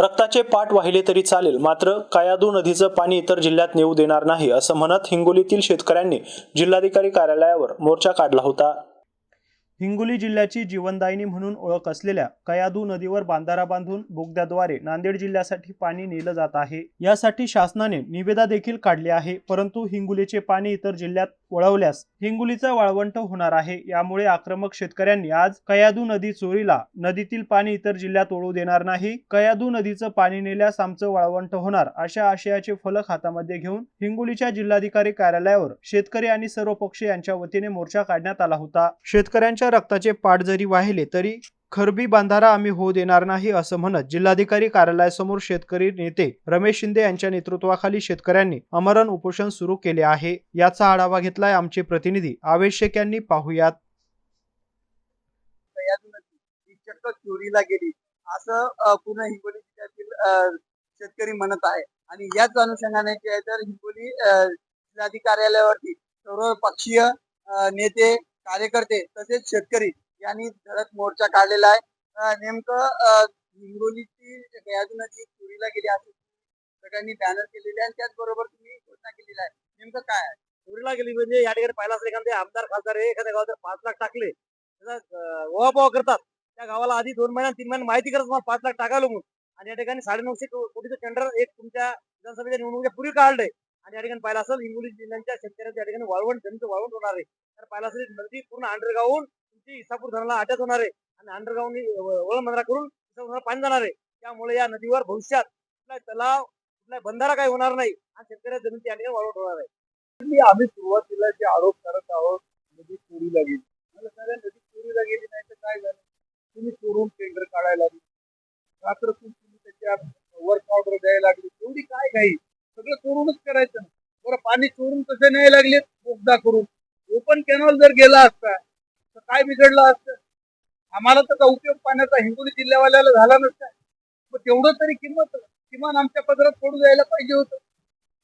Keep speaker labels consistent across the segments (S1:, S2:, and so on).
S1: रक्ताचे पाठ वाहिले तरी चालेल मात्र कायादू नदीचं पाणी इतर जिल्ह्यात नेऊ देणार नाही असं म्हणत हिंगोलीतील शेतकऱ्यांनी जिल्हाधिकारी कार्यालयावर मोर्चा काढला होता. हिंगोली जिल्ह्याची जीवनदायिनी म्हणून ओळख असलेल्या कयादू नदीवर बांधारा बांधून बोगद्याद्वारे नांदेड जिल्ह्यासाठी पाणी नेलं जात आहे. यासाठी शासनाने निवेदा देखील काढली आहे परंतु हिंगोलीचे पाणी इतर जिल्ह्यात वळवल्यास हिंगोलीचं वाळवंट होणार आहे. यामुळे आक्रमक शेतकऱ्यांनी आज कयादू नदी चोरीला नदीतील पाणी इतर जिल्ह्यात ओढू देणार नाही. कयादू नदीचं पाणी नेल्यास आमचं वाळवंट होणार अशा आशयाचे फलक हातामध्ये घेऊन हिंगोलीच्या जिल्हाधिकारी कार्यालयावर शेतकरी आणि सर्व पक्ष यांच्या वतीने मोर्चा काढण्यात आला होता. शेतकऱ्यांच्या रक्ताचे पाठ जरी वाहिले तरी खरबी बांधारा आम्ही होऊ देणार नाही असं म्हणत जिल्हाधिकारी कार्यालयासमोर शेतकरी नेते रमेश शिंदे यांच्या नेतृत्वाखाली शेतकऱ्यांनी अमरण उपोषण सुरू केले आहे. याचा आढावा घेतलाय आमचे प्रतिनिधी आवश्यक यांनी. पाहुयात.
S2: चोरीला गेली. असं पूर्ण हिंगोली जिल्ह्यातील शेतकरी म्हणत आहे. आणि याच अनुषंगाने जे आहे तर हिंगोली जिल्हाधिकारी कार्यालयावरती सर्व पक्षीय नेते कार्यकर्ते तसेच शेतकरी यांनी धडक मोर्चा काढलेला आहे. नेमकं हिंगोलीची हिंगोलीची नदी चोरीला गेली असं सगळ्यांनी बॅनर केलेले आहे आणि त्याचबरोबर तुम्ही घोषणा केलेली आहे. नेमकं काय आहे?
S3: चोरीला गेली म्हणजे या ठिकाणी पाहिला असेल एखादे आमदार खासदार हे एखाद्या गावात पाच लाख टाकले. त्याचा ओवापोवा करतात. त्या गावाला आधी दोन महिन्यात तीन महिन्यात माहिती करत तुम्हाला पाच लाख टाकायला म्हणून आणि या ठिकाणी साडेनऊशे कोटीचं टेंडर एक तुमच्या विधानसभेच्या निवडणुकीच्या पूर्वी काढलंय. आणि या ठिकाणी पाहिलं असेल हिंगोली जिल्ह्याच्या शेतकऱ्यांच्या या ठिकाणी वाळवण जमीन वाळवण होणार आहे. तर पाहिलं असेल नदी पूर्ण अंडरगावून तुमची इसापूर धरणाला अटॅच होणार आहे. आणि अंडरग्राऊंड वळण बंधारा करून इसापूर धरणाला पाणी जाणार आहे. त्यामुळे या नदीवर भविष्यात कुठला तलाव कुठला बंधारा काही होणार नाही. आणि शेतकऱ्या जमीन या ठिकाणी वाढवत होणार आहे.
S2: आम्ही सुरुवातीला जे आरोप करत आहोत नदी चोरीला गेली. मला नदी चोरीला गेली नाही तर काय झालं? तुम्ही चोरून टेंडर काढायला लागली. रात्र तुम्ही त्याच्या वर्क ऑर्डर द्यायला लागली? एवढी काय घाई? सगळं चोरूनच करायचं बरं पाणी चोरून तसे नाही लागले? बोगदा करून. ओपन कॅनॉल जर गेला असता काय बिघडलं असतं? आम्हाला त्याचा उपयोग पाण्याचा हिंगोली जिल्ह्यावाल्याला झाला नसता. मग तेवढं तरी किंमत किमान आमच्या पदरात पडू द्यायला पाहिजे होतं.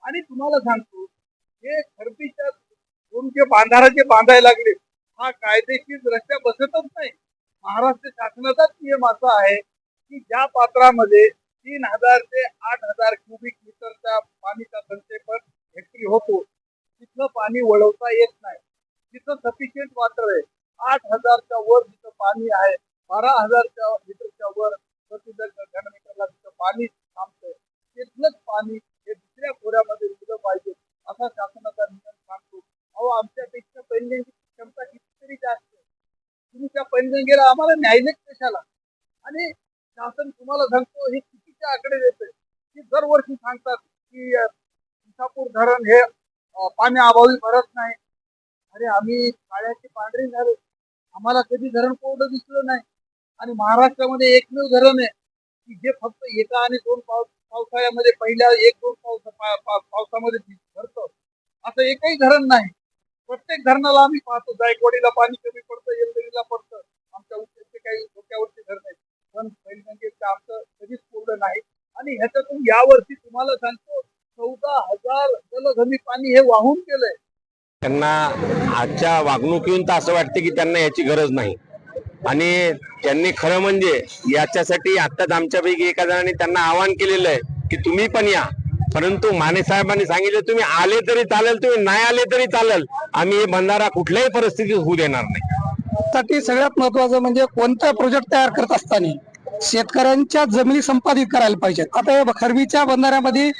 S2: आणि तुम्हाला सांगतो हे खरपीच्या दोन जे बांधारा जे बांधायला लागले हा कायदेशीर रस्त्या बसतच नाही. महाराष्ट्र शासनाचाच नियम असा आहे की ज्या पात्रामध्ये तीन हजार ते आठ हजार क्युबिक मीटरच्या पाणीचा संचय हेक्टरी होतो तिथलं पाणी वळवता येत नाही. तिथं सफिशियंट वॉटर आहे. आठ हजारच्या वर जिथं पाणी आहे बारा हजारच्या लिटरच्या वर प्रति घनमीटरला तिथं पाणी थांबतंय तिथलंच पाणी हे दुसऱ्या खोऱ्यामध्ये दिलं पाहिजे असा शासनाचा नियम सांगतो. अहो आमच्यापेक्षा पैनगंगेची क्षमता कितीतरी जास्त आहे. तुम्ही त्या पैनगंगेला आम्हाला न्यायलेच कशाला? आणि शासन तुम्हाला सांगतो हे चुकीचे आकडे देते की दरवर्षी सांगतात की अ, धरण हे पाण्याअभावी भरत नाही. अरे आम्ही काळ्याची पांढरी झाले. आम्हाला कधी धरण कोरडं दिसलं नाही. आणि महाराष्ट्रामध्ये एकमेव धरण आहे की जे फक्त एका आणि दोन पाऊस पावसाळ्यामध्ये पहिल्या एक दोन पावस पा- पावसामध्ये भरतं. असं एकही धरण नाही. प्रत्येक धरणाला आम्ही पाहतो. जायकवाडीला पाणी कमी पडतं येलदरीला पडतं. आमच्या उच्चचे काही डोक्यावरची धरण आहेत. पण पैलगंगेचं आमचं कधीच कोरडं नाही. आणि ह्याच्यातून यावर्षी तुम्हाला सांगतो चौदा हजार जलधमी पाणी हे वाहून गेलंय.
S4: त्यांना आजच्या वागणुकीहून तर असं वाटतं की त्यांना याची गरज नाही. आणि त्यांनी खरं म्हणजे याच्यासाठी आत्ताच आमच्यापैकी एका जणांनी त्यांना आवाहन केलेलं आहे की तुम्ही पण या. परंतु माने साहेबांनी सांगितलं तुम्ही आले तरी चालेल तुम्ही नाही आले तरी चालेल. आम्ही हे बंधारा कुठल्याही परिस्थितीत होऊ देणार नाही.
S5: साठी सगळ्यात महत्वाचं म्हणजे कोणता प्रोजेक्ट तयार करत असताना शेतकऱ्यांच्या जमिनी संपादित करायला पाहिजेत. आता खरबीच्या बंधाऱ्यामध्ये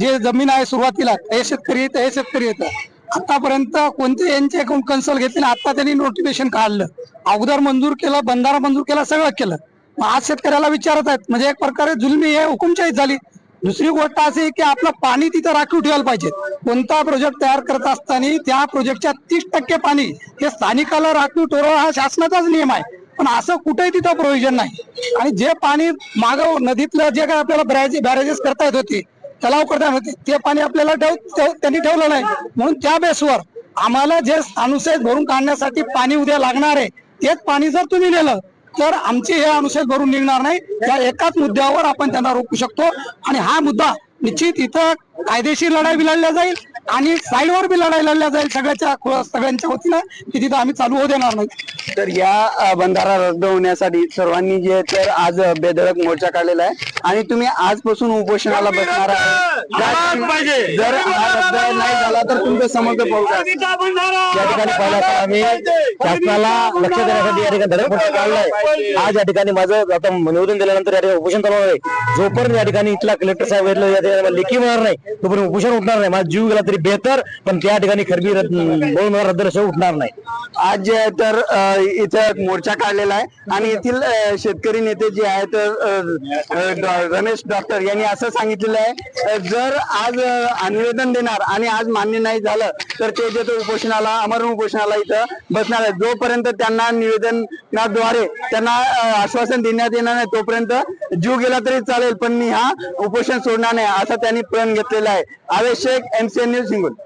S5: जे जमीन आहे सुरुवातीला हे शेतकरी येतं हे शेतकरी येतं आतापर्यंत कोणते यांचे कन्सल्ट घेतले आता त्यांनी नोटिफिकेशन काढलं. अगोदर मंजूर केलं बंधारा मंजूर केला सगळं केलं. मग आज शेतकऱ्याला विचारत आहेत म्हणजे एक प्रकारे जुलमी हे हुकुमशाही झाली. दुसरी गोष्ट अशी आहे की आपलं पाणी तिथं राखीव ठेवायला पाहिजे. कोणता प्रोजेक्ट तयार करत असताना त्या प्रोजेक्टच्या तीस टक्के पाणी हे स्थानिकाला राखीव ठेवा हा शासनाचाच नियम आहे. पण असं कुठेही तिथं प्रोव्हिजन नाही. आणि जे पाणी मागव नदीतलं जे काय आपल्याला बॅरेजेस करता येत होती तलाव करता होते ते पाणी आपल्याला ठेव त्यांनी ठेवलं नाही. म्हणून त्या बेसवर आम्हाला जे अनुच्छेद भरून काढण्यासाठी पाणी उद्या लागणार आहे तेच पाणी जर तुम्ही नेलं तर आमचे हे अनुच्छेद भरून निघणार नाही. या एकाच मुद्द्यावर आपण त्यांना रोखू शकतो. आणि हा मुद्दा निश्चित इथं कायदेशीर लढाई लढल्या जाईल. आणि साईडवर बी लढाई लढल्या जाईल. सगळ्याच्या सगळ्यांच्या वतीनं की तिथं आम्ही चालू होऊ देणार नाही.
S6: तर या बंधारा रद्द होण्यासाठी सर्वांनी जे तर आज बेधडक मोर्चा काढलेला आहे. आणि तुम्ही आजपासून उपोषणाला बसणार आहे जर हा रद्द नाही झाला तर तुमचं समोर पाहू
S7: या ठिकाणी पहिला तर आम्ही शासनाला लक्ष देण्यासाठी या ठिकाणी धडक फटका काढलाय आज या ठिकाणी माझं आता निवेदन दिल्यानंतर या ठिकाणी उपोषण चालू आहे. जोपर्यंत या ठिकाणी इथला कलेक्टर साहेब या ठिकाणी लेखी मिळणार नाही तोपर्यंत उपोषण उठणार नाही. माझा जीव गेला तरी बेहतर पण त्या ठिकाणी खरबी बोलून उठणार नाही.
S6: आज जे आहे तर इथे इथं मोर्चा काढलेला आहे. आणि येथील शेतकरी नेते जे आहेत तर रमेश डॉक्टर यांनी असं सांगितलेलं आहे जर आज निवेदन देणार आणि आज मान्य नाही झालं तर ते जे तो उपोषणाला अमरण उपोषणाला इथं बसणार आहे जोपर्यंत त्यांना निवेदनाद्वारे त्यांना आश्वासन देण्यात येणार नाही तोपर्यंत जीव गेला तरी चालेल पण मी हा उपोषण सोडणार नाही असा त्यांनी प्रण घेतलेला आहे. आवश्यक एमसीएन न्यूज हिंगोली